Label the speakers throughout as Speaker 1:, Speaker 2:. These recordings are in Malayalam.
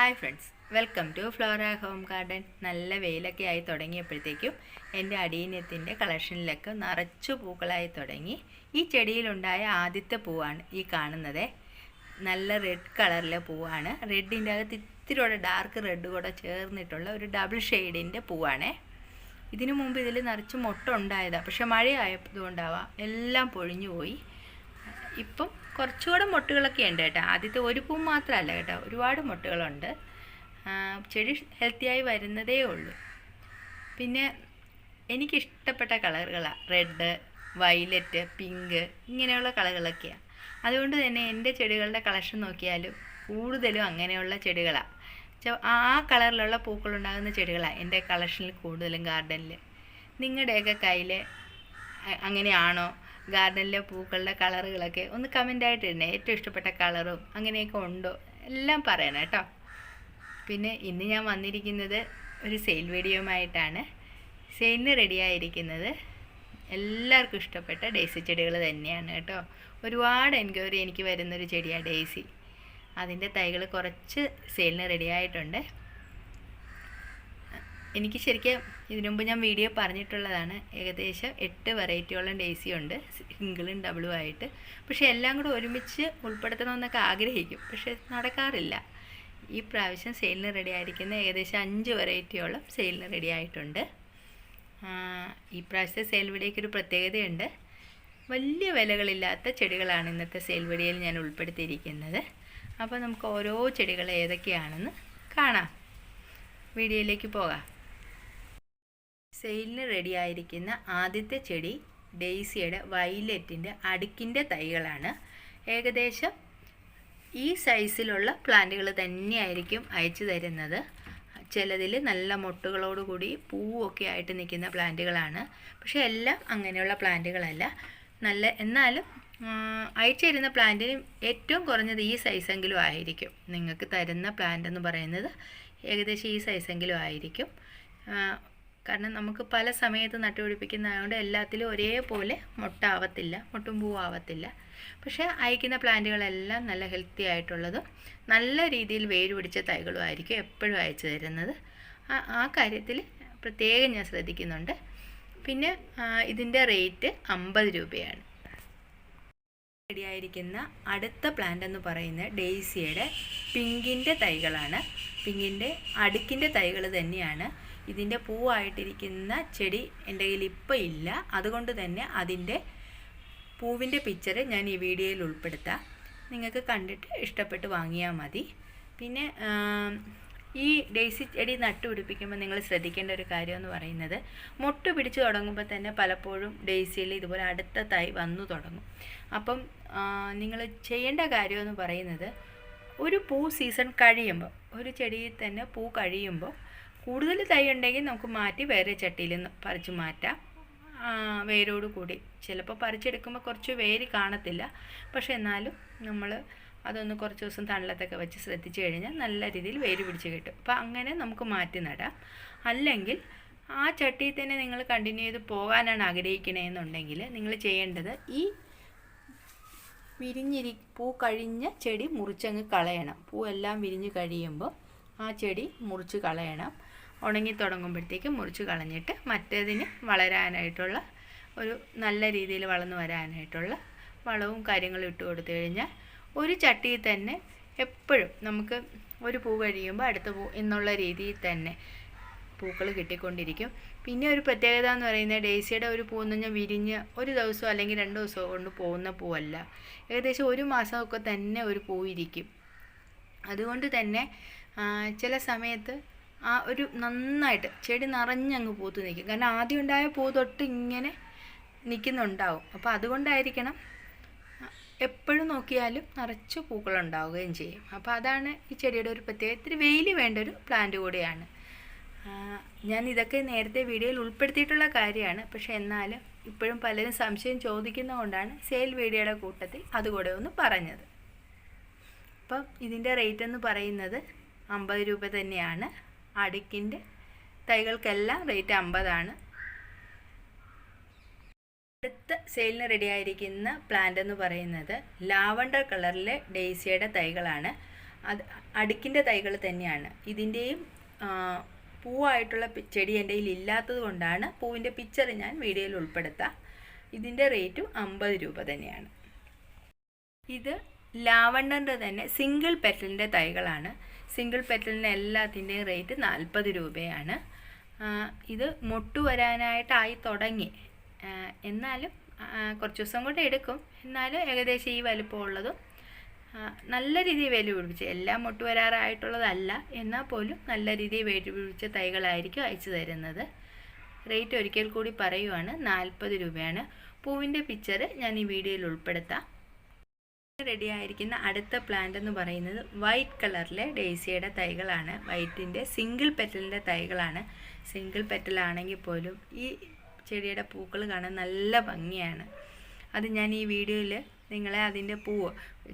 Speaker 1: Hi friends welcome to Flora home garden നല്ല വെയിലൊക്കെ ആയി തുടങ്ങിയപ്പോഴത്തേക്കും എന്റെ അടീനത്തിന്റെ കളക്ഷനിലൊക്കെ നിറച്ചു പൂക്കളായി തുടങ്ങി. ഈ ചെടിയിലുണ്ടായ ആദ്യത്തെ പൂവാണ് ഈ കാണുന്നത്. നല്ല റെഡ് കളറിലെ പൂവാണ്. റെഡിന്റെ അകത്ത് ഇത്തിരിയോടെ ഡാർക്ക് റെഡ് കൂടെ ചേർന്നിട്ടുള്ള ഒരു ഡബിൾ ഷെയ്ഡിന്റെ പൂവാണ്. ഇതിനു മുമ്പ് ഇതിൽ നിറച്ച് മുട്ട ഉണ്ടായതാണ് പക്ഷെ മഴയായതുകൊണ്ടാവാം എല്ലാം പൊഴിഞ്ഞു പോയി ഇപ്പം കുറച്ചുകൂടെ മുട്ടുകളൊക്കെ ഉണ്ട് കേട്ടോ. ആദ്യത്തെ ഒരു പൂ മാത്രമല്ല കേട്ടോ. ഒരുപാട് മുട്ടുകളുണ്ട്. ചെടി ഹെൽത്തിയായി വരുന്നതേ ഉള്ളൂ. പിന്നെ എനിക്കിഷ്ടപ്പെട്ട കളറുകളാണ് റെഡ് വയലറ്റ് പിങ്ക് ഇങ്ങനെയുള്ള കളറുകളൊക്കെയാണ് അതുകൊണ്ട് തന്നെ എന്റെ ചെടികളുടെ കളക്ഷൻ നോക്കിയാലും കൂടുതലും അങ്ങനെയുള്ള ചെടികളാണ് ആ കളറിലുള്ള പൂക്കളുണ്ടാകുന്ന ചെടികളാണ് എന്റെ കളക്ഷനിൽ കൂടുതലും ഗാർഡനിൽ. നിങ്ങളുടെയൊക്കെ കയ്യിൽ അങ്ങനെയാണോ? ഗാർഡനിലെ പൂക്കളുടെ കളറുകളൊക്കെ ഒന്ന് കമന്റായിട്ട് തന്നെ ഏറ്റവും ഇഷ്ടപ്പെട്ട കളറും അങ്ങനെയൊക്കെ ഉണ്ടോ? എല്ലാം പറയണം കേട്ടോ. പിന്നെ ഇന്ന് ഞാൻ വന്നിരിക്കുന്നത് ഒരു സെയിൽ വീഡിയോയുമായിട്ടാണ് സെയിലിന് റെഡിയായിരിക്കുന്നത് എല്ലാവർക്കും ഇഷ്ടപ്പെട്ട ഡേസി ചെടികൾ തന്നെയാണ് കേട്ടോ. ഒരുപാട് എൻക്വയറി എനിക്ക് വരുന്നൊരു ചെടിയാണ് ഡേസി അതിന്റെ തൈകൾ കുറച്ച് സെയിലിന് റെഡിയായിട്ടുണ്ട് എനിക്ക് ശരിക്കും ഇതിനു മുമ്പ് ഞാൻ വീഡിയോ പറഞ്ഞിട്ടുള്ളതാണ്. ഏകദേശം എട്ട് വെറൈറ്റിയോളം ഡേസി ഉണ്ട്. സിംഗിളും ഡബിളും ആയിട്ട്. പക്ഷേ എല്ലാം കൂടെ ഒരുമിച്ച് ഉൾപ്പെടുത്തണമെന്നൊക്കെ ആഗ്രഹിക്കും. പക്ഷേ നടക്കാറില്ല. ഈ പ്രാവശ്യം സെയിലിന് റെഡി ആയിരിക്കുന്ന ഏകദേശം അഞ്ച് വെറൈറ്റിയോളം സെയിലിന് റെഡി ആയിട്ടുണ്ട്. ഈ പ്രാവശ്യത്തെ സെയിൽ വീഡിയോയ്ക്ക് ഒരു പ്രത്യേകതയുണ്ട്. വലിയ വിലകളില്ലാത്ത ചെടികളാണ് ഇന്നത്തെ സെയിൽ വീഡിയോയിൽ ഞാൻ ഉൾപ്പെടുത്തിയിരിക്കുന്നത്. അപ്പോൾ നമുക്ക് ഓരോ ചെടികൾ ഏതൊക്കെയാണെന്ന് കാണാം. വീഡിയോയിലേക്ക് പോകാം. സെയിലിന് റെഡി ആയിരിക്കുന്ന ആദ്യത്തെ ചെടി ഡെയ്സിയുടെ വൈലറ്റിന്റെ അടുക്കിന്റെ തൈകളാണ്. ഏകദേശം ഈ സൈസിലുള്ള പ്ലാന്റുകൾ തന്നെയായിരിക്കും അയച്ചു തരുന്നത്. ചിലതിൽ നല്ല മൊട്ടുകളോടുകൂടി പൂവൊക്കെ ആയിട്ട് നിൽക്കുന്ന പ്ലാന്റുകളാണ്. പക്ഷേ എല്ലാം അങ്ങനെയുള്ള പ്ലാന്റുകളല്ല. നല്ല എന്നാലും അയച്ചു തരുന്ന പ്ലാന്റിന് ഏറ്റവും കുറഞ്ഞത് ഈ സൈസെങ്കിലും ആയിരിക്കും. നിങ്ങൾക്ക് തരുന്ന പ്ലാന്റ് എന്ന് പറയുന്നത് ഏകദേശം ഈ സൈസെങ്കിലും ആയിരിക്കും. കാരണം നമുക്ക് പല സമയത്ത് നട്ടുപിടിപ്പിക്കുന്നതുകൊണ്ട് എല്ലാത്തിലും ഒരേപോലെ മുട്ട ആവത്തില്ല. മുട്ടും പൂവാവത്തില്ല പക്ഷേ അയക്കുന്ന പ്ലാന്റുകളെല്ലാം നല്ല ഹെൽത്തി ആയിട്ടുള്ളതും നല്ല രീതിയിൽ വേര് പിടിച്ച തൈകളും ആയിരിക്കും എപ്പോഴും അയച്ചു തരുന്നത്. ആ കാര്യത്തിൽ പ്രത്യേകം ഞാൻ ശ്രദ്ധിക്കുന്നുണ്ട്. പിന്നെ ഇതിന്റെ റേറ്റ് അമ്പത് രൂപയാണ്. റെഡിയായിരിക്കുന്ന അടുത്ത പ്ലാന്റ് എന്ന് പറയുന്നത് ഡെയ്സിയുടെ പിങ്കിന്റെ തൈകളാണ്. പിങ്കിന്റെ അടുക്കിന്റെ തൈകൾ തന്നെയാണ്. ഇതിന്റെ പൂവായിട്ടിരിക്കുന്ന ചെടി എന്റെ കയ്യിൽ ഇപ്പോൾ ഇല്ല. അതുകൊണ്ട് തന്നെ അതിന്റെ പൂവിന്റെ പിക്ചർ ഞാൻ ഈ വീഡിയോയിൽ ഉൾപ്പെടുത്താം. നിങ്ങൾക്ക് കണ്ടിട്ട് ഇഷ്ടപ്പെട്ട് വാങ്ങിയാൽ മതി. പിന്നെ ഈ ഡേസി ചെടി നട്ടുപിടിപ്പിക്കുമ്പോൾ നിങ്ങൾ ശ്രദ്ധിക്കേണ്ട ഒരു കാര്യം എന്ന് പറയുന്നത് മൊട്ട് പിടിച്ചു തുടങ്ങുമ്പോൾ തന്നെ പലപ്പോഴും ഡെയ്സിയിൽ ഇതുപോലെ അടുത്ത തൈ വന്നു തുടങ്ങും. അപ്പം നിങ്ങൾ ചെയ്യേണ്ട കാര്യമെന്ന് പറയുന്നത് ഒരു പൂ സീസൺ കഴിയുമ്പോൾ ഒരു ചെടിയിൽ തന്നെ പൂ കഴിയുമ്പോൾ കൂടുതൽ തൈ ഉണ്ടെങ്കിൽ നമുക്ക് മാറ്റി വേറെ ചട്ടിയിൽ നിന്ന് പറിച്ച് മാറ്റാം. വേരോട് കൂടി. ചിലപ്പോൾ പറിച്ചെടുക്കുമ്പോൾ കുറച്ച് വേര് കാണത്തില്ല. പക്ഷെ എന്നാലും നമ്മൾ അതൊന്ന് കുറച്ച് ദിവസം തണലത്തൊക്കെ വെച്ച് ശ്രദ്ധിച്ചു കഴിഞ്ഞാൽ നല്ല രീതിയിൽ വേര് പിടിച്ച് കിട്ടും. അപ്പോൾ അങ്ങനെ നമുക്ക് മാറ്റി നടാം. അല്ലെങ്കിൽ ആ ചട്ടിയിൽ തന്നെ നിങ്ങൾ കണ്ടിന്യൂ ചെയ്ത് പോകാനാണ് ആഗ്രഹിക്കണമെന്നുണ്ടെങ്കിൽ നിങ്ങൾ ചെയ്യേണ്ടത് ഈ വിരിഞ്ഞിരി പൂ കഴിഞ്ഞ ചെടി മുറിച്ചങ്ങ് കളയണം. പൂ എല്ലാം വിരിഞ്ഞ് കഴിയുമ്പോൾ ആ ചെടി മുറിച്ച് കളയണം. ഉണങ്ങി തുടങ്ങുമ്പോഴത്തേക്ക് മുറിച്ച് കളഞ്ഞിട്ട് മറ്റേതിന് വളരാനായിട്ടുള്ള ഒരു നല്ല രീതിയിൽ വളർന്നു വരാനായിട്ടുള്ള വളവും കാര്യങ്ങളും ഇട്ട് കൊടുത്തു കഴിഞ്ഞാൽ ഒരു ചട്ടിയിൽ തന്നെ എപ്പോഴും നമുക്ക് ഒരു പൂ കഴിയുമ്പോൾ അടുത്ത പൂ എന്നുള്ള രീതിയിൽ തന്നെ പൂക്കൾ കിട്ടിക്കൊണ്ടിരിക്കും. പിന്നെ ഒരു പ്രത്യേകത എന്ന് പറയുന്നത് ഡേസിയുടെ ഒരു പൂ എന്ന് പറഞ്ഞാൽ വിരിഞ്ഞ് ഒരു ദിവസം അല്ലെങ്കിൽ രണ്ട് ദിവസം കൊണ്ട് പോകുന്ന പൂവല്ല. ഏകദേശം ഒരു മാസമൊക്കെ തന്നെ ഒരു പൂവിരിക്കും. അതുകൊണ്ട് തന്നെ ചില സമയത്ത് ആ ഒരു നന്നായിട്ട് ചെടി നിറഞ്ഞങ്ങ് പൂത്ത് നിൽക്കും. കാരണം ആദ്യം ഉണ്ടായ പൂ തൊട്ട് ഇങ്ങനെ നിൽക്കുന്നുണ്ടാവും. അപ്പോൾ അതുകൊണ്ടായിരിക്കണം എപ്പോഴും നോക്കിയാലും നിറച്ച് പൂക്കളുണ്ടാവുകയും ചെയ്യും. അപ്പോൾ അതാണ് ഈ ചെടിയുടെ ഒരു പ്രത്യേകത. ഇത്തിരി വെയിൽ വേണ്ട ഒരു പ്ലാന്റ് കൂടിയാണ്. ഞാൻ ഇതൊക്കെ നേരത്തെ വീഡിയോയിൽ ഉൾപ്പെടുത്തിയിട്ടുള്ള കാര്യമാണ്. പക്ഷേ എന്നാലും ഇപ്പോഴും പലരും സംശയം ചോദിക്കുന്നതുകൊണ്ടാണ് സെയിൽ വീഡിയോയുടെ കൂട്ടത്തിൽ അതുകൂടെ ഒന്ന് പറഞ്ഞത്. അപ്പം ഇതിന്റെ റേറ്റ് എന്ന് പറയുന്നത് അമ്പത് രൂപ തന്നെയാണ്. അടുക്കിന്റെ തൈകൾക്കെല്ലാം റേറ്റ് അമ്പതാണ്. അടുത്ത സെയിലിന് റെഡിയായിരിക്കുന്ന പ്ലാന്റ് എന്ന് പറയുന്നത് ലാവണ്ടർ കളറിലെ ഡേസിയുടെ തൈകളാണ്. അത് അടുക്കിന്റെ തൈകൾ തന്നെയാണ്. ഇതിന്റെയും പൂവായിട്ടുള്ള ചെടി എന്റെ കയ്യിൽ ഇല്ലാത്തത് കൊണ്ടാണ് പൂവിന്റെ പിക്ചർ ഞാൻ വീഡിയോയിൽ ഉൾപ്പെടുത്താം. ഇതിന്റെ റേറ്റും അമ്പത് രൂപ തന്നെയാണ്. ഇത് ലാവണ്ടറിന്റെ തന്നെ സിംഗിൾ പെറ്റലിന്റെ തൈകളാണ്. സിംഗിൾ പെറ്റലിന് എല്ലാത്തിന്റെയും റേറ്റ് നാൽപ്പത് രൂപയാണ്. ഇത് മുട്ടു വരാനായിട്ടായി തുടങ്ങി. എന്നാലും കുറച്ച് ദിവസം കൂടെ എടുക്കും. എന്നാലും ഏകദേശം ഈ വലുപ്പമുള്ളതും നല്ല രീതിയിൽ വേലി പിടിപ്പിച്ച് എല്ലാം മുട്ടു വരാറായിട്ടുള്ളതല്ല. എന്നാൽ പോലും നല്ല രീതിയിൽ വേലി പിടിപ്പിച്ച തൈകളായിരിക്കും അയച്ചു തരുന്നത്. റേറ്റ് ഒരിക്കൽ കൂടി പറയുവാണ് നാൽപ്പത് രൂപയാണ്. പൂവിന്റെ പിക്ചർ ഞാൻ ഈ വീഡിയോയിൽ ഉൾപ്പെടുത്താം. റെഡി ആയിരിക്കുന്ന അടുത്ത പ്ലാന്റ് എന്ന് പറയുന്നത് വൈറ്റ് കളറിലെ ഡേസിയുടെ തൈകളാണ്. വൈറ്റിന്റെ സിംഗിൾ പെറ്റലിന്റെ തൈകളാണ്. സിംഗിൾ പെറ്റലാണെങ്കിൽ പോലും ഈ ചെടിയുടെ പൂക്കൾ കാണാൻ നല്ല ഭംഗിയാണ്. അത് ഞാൻ ഈ വീഡിയോയിൽ നിങ്ങളെ അതിന്റെ പൂവ്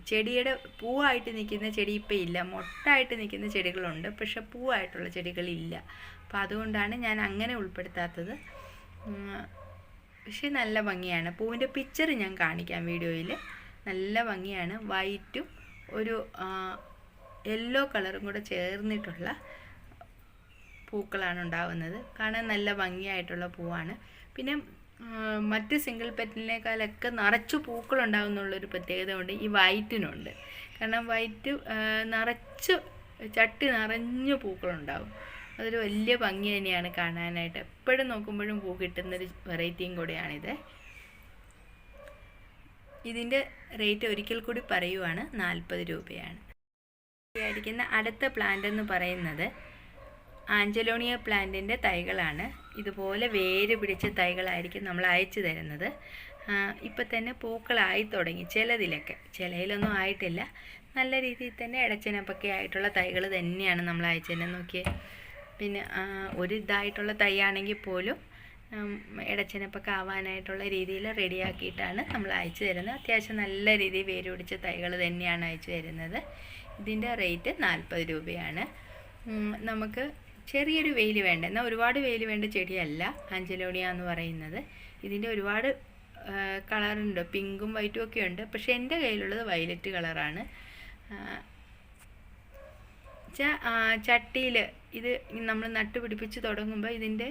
Speaker 1: ചെടിയുടെ പൂവായിട്ട് നിൽക്കുന്ന ചെടി ഇപ്പോൾ ഇല്ല. മൊട്ടായിട്ട് നിൽക്കുന്ന ചെടികളുണ്ട്. പക്ഷെ പൂവായിട്ടുള്ള ചെടികളില്ല അപ്പോൾ അതുകൊണ്ടാണ് ഞാൻ അങ്ങനെ ഉൾപ്പെടുത്താത്തത്. പക്ഷേ നല്ല ഭംഗിയാണ്. പൂവിന്റെ പിക്ചർ ഞാൻ കാണിക്കാം വീഡിയോയിൽ നല്ല ഭംഗിയാണ്. വൈറ്റും ഒരു യെല്ലോ കളറും കൂടെ ചേർന്നിട്ടുള്ള പൂക്കളാണ് ഉണ്ടാവുന്നത്. കാണാൻ നല്ല ഭംഗിയായിട്ടുള്ള പൂവാണ്. പിന്നെ മറ്റ് സിംഗിൾ പെറ്റിനേക്കാളൊക്കെ നിറച്ചു പൂക്കൾ ഉണ്ടാകുന്നുള്ളൊരു പ്രത്യേകത കൊണ്ട് ഈ വൈറ്റിനുണ്ട്. കാരണം വൈറ്റ് നിറച്ച് ചട്ടി നിറഞ്ഞു പൂക്കളുണ്ടാവും. അതൊരു വലിയ ഭംഗി തന്നെയാണ് കാണാനായിട്ട്. എപ്പോഴും നോക്കുമ്പോഴും പൂ കിട്ടുന്നൊരു വെറൈറ്റിയും കൂടെയാണിത്. ഇതിന്റെ റേറ്റ് ഒരിക്കൽ കൂടി പറയുവാണ് നാൽപ്പത് രൂപയാണ്. ആയിരിക്കുന്ന അടുത്ത പ്ലാന്റ് എന്ന് പറയുന്നത് ആഞ്ചലോണിയ പ്ലാന്റിന്റെ തൈകളാണ്. ഇതുപോലെ വേര് പിടിച്ച തൈകളായിരിക്കും നമ്മൾ അയച്ചു തരുന്നത്. ഇപ്പം തന്നെ പൂക്കളായി തുടങ്ങി ചിലതിലൊക്കെ. ചിലയിലൊന്നും ആയിട്ടില്ല. നല്ല രീതിയിൽ തന്നെ ഇടച്ചനപ്പൊക്കെ ആയിട്ടുള്ള തൈകൾ തന്നെയാണ് നമ്മൾ അയച്ചു തന്നെ നോക്കിയത് പിന്നെ ഒരു ഇതായിട്ടുള്ള തൈയാണെങ്കിൽ പോലും ഉം, ഇടച്ചനപ്പൊക്കെ ആവാനായിട്ടുള്ള രീതിയിൽ റെഡിയാക്കിയിട്ടാണ് നമ്മൾ അയച്ചു തരുന്നത്. അത്യാവശ്യം നല്ല രീതിയിൽ വേര് പിടിച്ച തൈകൾ തന്നെയാണ് അയച്ചു തരുന്നത്. ഇതിന്റെ റേറ്റ് നാൽപ്പത് രൂപയാണ്. നമുക്ക് ചെറിയൊരു വെയിൽ വേണ്ട. എന്നാൽ ഒരുപാട് വെയിൽ വേണ്ട ചെടിയല്ല ആഞ്ചലോണിയ എന്ന് പറയുന്നത്. ഇതിന്റെ ഒരുപാട് കളറുണ്ട്. പിങ്കും വൈറ്റും ഒക്കെ ഉണ്ട്. പക്ഷേ എന്റെ കയ്യിലുള്ളത് വയലറ്റ് കളറാണ്. ചട്ടിയിൽ ഇത് നമ്മൾ നട്ടുപിടിപ്പിച്ച് തുടങ്ങുമ്പോൾ ഇതിന്റെ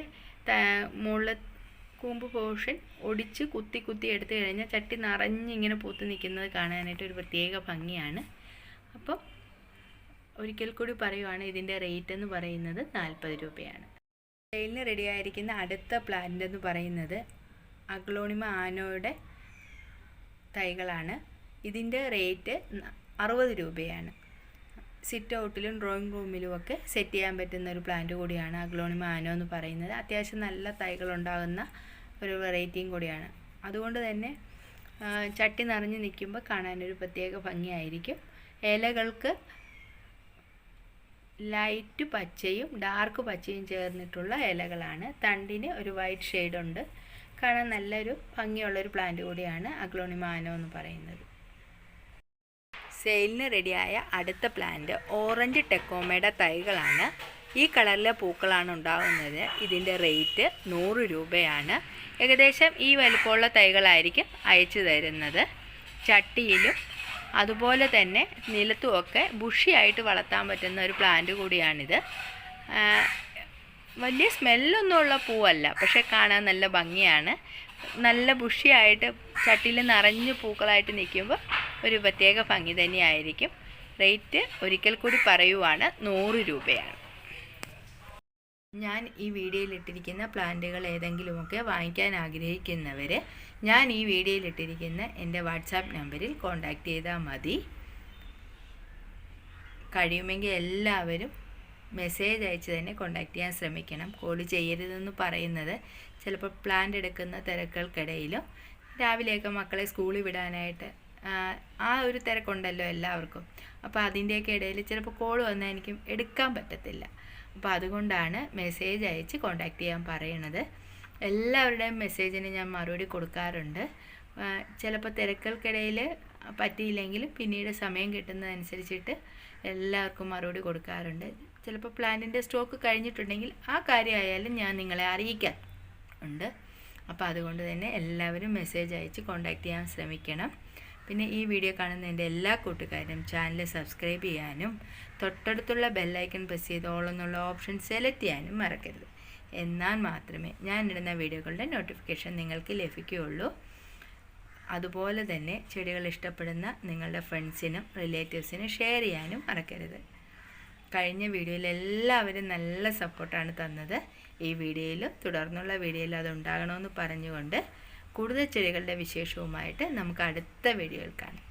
Speaker 1: മുകളിൽ കൂമ്പ് പോർഷൻ ഒടിച്ച് കുത്തി കുത്തി എടുത്തു കഴിഞ്ഞാൽ ചട്ടി നിറഞ്ഞിങ്ങനെ പൂത്ത് നിൽക്കുന്നത് കാണാനായിട്ട് ഒരു പ്രത്യേക ഭംഗിയാണ്. അപ്പം ഒരിക്കൽ കൂടി പറയുവാണ് ഇതിന്റെ റേറ്റ് എന്ന് പറയുന്നത് നാൽപ്പത് രൂപയാണ്. സെയിലിന് റെഡിയായിരിക്കുന്ന അടുത്ത പ്ലാന്റ് എന്ന് പറയുന്നത് അഗ്ലോണിമ ആനോയുടെ തൈകളാണ്. ഇതിന്റെ റേറ്റ് അറുപത് രൂപയാണ്. സിറ്റ് ഔട്ടിലും ഡ്രോയിങ് റൂമിലും ഒക്കെ സെറ്റ് ചെയ്യാൻ പറ്റുന്ന ഒരു പ്ലാന്റ് കൂടിയാണ് അഗ്ലോണിമ മാനോ എന്ന് പറയുന്നത്. അത്യാവശ്യം നല്ല തൈകൾ ഉണ്ടാകുന്ന ഒരു വെറൈറ്റിയും കൂടിയാണ്. അതുകൊണ്ട് തന്നെ ചട്ടി നിറഞ്ഞു നിൽക്കുമ്പോൾ കാണാനൊരു പ്രത്യേക ഭംഗിയായിരിക്കും. ഇലകൾക്ക് ലൈറ്റ് പച്ചയും ഡാർക്ക് പച്ചയും ചേർന്നിട്ടുള്ള ഇലകളാണ്. തണ്ടിന് ഒരു വൈറ്റ് ഷെയ്ഡുണ്ട് കാണാൻ നല്ലൊരു ഭംഗിയുള്ളൊരു പ്ലാന്റ് കൂടിയാണ് അഗ്ലോണിമാനോ എന്ന് പറയുന്നത്. സെയിലിന് റെഡിയായ അടുത്ത പ്ലാന്റ് ഓറഞ്ച് ടെക്കോമയുടെ തൈകളാണ്. ഈ കളറിലെ പൂക്കളാണ് ഉണ്ടാകുന്നത് ഇതിന്റെ റേറ്റ് നൂറ് രൂപയാണ്. ഏകദേശം ഈ വലുപ്പമുള്ള തൈകളായിരിക്കും അയച്ചു തരുന്നത്. ചട്ടിയിലും അതുപോലെ തന്നെ നിലത്തുമൊക്കെ ബുഷിയായിട്ട് വളർത്താൻ പറ്റുന്ന ഒരു പ്ലാന്റ് കൂടിയാണിത്. വലിയ സ്മെല്ലൊന്നുമുള്ള പൂവല്ല പക്ഷെ കാണാൻ നല്ല ഭംഗിയാണ്. നല്ല ബുഷിയായിട്ട് ചട്ടിയിൽ നിറഞ്ഞ് പൂക്കളായിട്ട് നിൽക്കുമ്പോൾ ഒരു പ്രത്യേക ഭംഗി തന്നെയായിരിക്കും. റേറ്റ് ഒരിക്കൽ കൂടി പറയുവാണ് നൂറ് രൂപയാണ്. ഞാൻ ഈ വീഡിയോയിൽ ഇട്ടിരിക്കുന്ന പ്ലാന്റുകൾ ഏതെങ്കിലുമൊക്കെ വാങ്ങിക്കാൻ ആഗ്രഹിക്കുന്നവർ ഞാൻ ഈ വീഡിയോയിൽ ഇട്ടിരിക്കുന്ന എന്റെ വാട്സാപ്പ് നമ്പറിൽ കോൺടാക്റ്റ് ചെയ്താൽ മതി. കഴിയുമെങ്കിൽ എല്ലാവരും മെസ്സേജ് അയച്ച് തന്നെ കോൺടാക്ട് ചെയ്യാൻ ശ്രമിക്കണം. കോൾ ചെയ്യരുതെന്ന് പറയുന്നത് ചിലപ്പോൾ പ്ലാന്റ് എടുക്കുന്ന തിരക്കുകൾക്കിടയിലും രാവിലെയൊക്കെ മക്കളെ സ്കൂളിൽ വിടാനായിട്ട് ആ, ഒരു തിരക്കുണ്ടല്ലോ എല്ലാവർക്കും. അപ്പോൾ അതിന്റെയൊക്കെ ഇടയിൽ ചിലപ്പോൾ കോൾ വന്നാൽ എനിക്ക് എടുക്കാൻ പറ്റത്തില്ല. അപ്പോൾ അതുകൊണ്ടാണ് മെസ്സേജ് അയച്ച് കോണ്ടാക്ട് ചെയ്യാൻ പറയണത്. എല്ലാവരുടെയും മെസ്സേജിന് ഞാൻ മറുപടി കൊടുക്കാറുണ്ട്. ചിലപ്പോൾ തിരക്കുകൾക്കിടയിൽ പറ്റിയില്ലെങ്കിലും പിന്നീട് സമയം കിട്ടുന്നതനുസരിച്ചിട്ട് എല്ലാവർക്കും മറുപടി കൊടുക്കാറുണ്ട്. ചിലപ്പോൾ പ്ലാനിന്റെ സ്റ്റോക്ക് കഴിഞ്ഞിട്ടുണ്ടെങ്കിൽ ആ കാര്യമായാലും ഞാൻ നിങ്ങളെ അറിയിക്കാൻ ഉണ്ട് അപ്പോൾ അതുകൊണ്ട് തന്നെ എല്ലാവരും മെസ്സേജ് അയച്ച് കോണ്ടാക്ട് ചെയ്യാൻ ശ്രമിക്കണം. പിന്നെ ഈ വീഡിയോ കാണുന്ന എന്റെ എല്ലാ കൂട്ടുകാരും ചാനൽ സബ്സ്ക്രൈബ് ചെയ്യാനും തൊട്ടടുത്തുള്ള ബെല്ലൈക്കൺ പ്രസ് ചെയ്ത് ഓൾ എന്നുള്ള ഓപ്ഷൻ സെലക്ട് ചെയ്യാനും മറക്കരുത്. എന്നാൽ മാത്രമേ ഞാൻ ഇടുന്ന വീഡിയോകളുടെ നോട്ടിഫിക്കേഷൻ നിങ്ങൾക്ക് ലഭിക്കുകയുള്ളൂ. അതുപോലെ തന്നെ ചെടികൾ ഇഷ്ടപ്പെടുന്ന നിങ്ങളുടെ ഫ്രണ്ട്സിനും റിലേറ്റീവ്സിനും ഷെയർ ചെയ്യാനും മറക്കരുത്. കഴിഞ്ഞ വീഡിയോയിൽ എല്ലാവരും നല്ല സപ്പോർട്ടാണ് തന്നത്. ഈ വീഡിയോയിലും തുടർന്നുള്ള വീഡിയോയിലും അത് ഉണ്ടാകണമെന്ന് പറഞ്ഞുകൊണ്ട് കൂടുതൽ ചെടികളുടെ വിശേഷവുമായിട്ട് നമുക്ക് അടുത്ത വീഡിയോയിൽ കാണാം.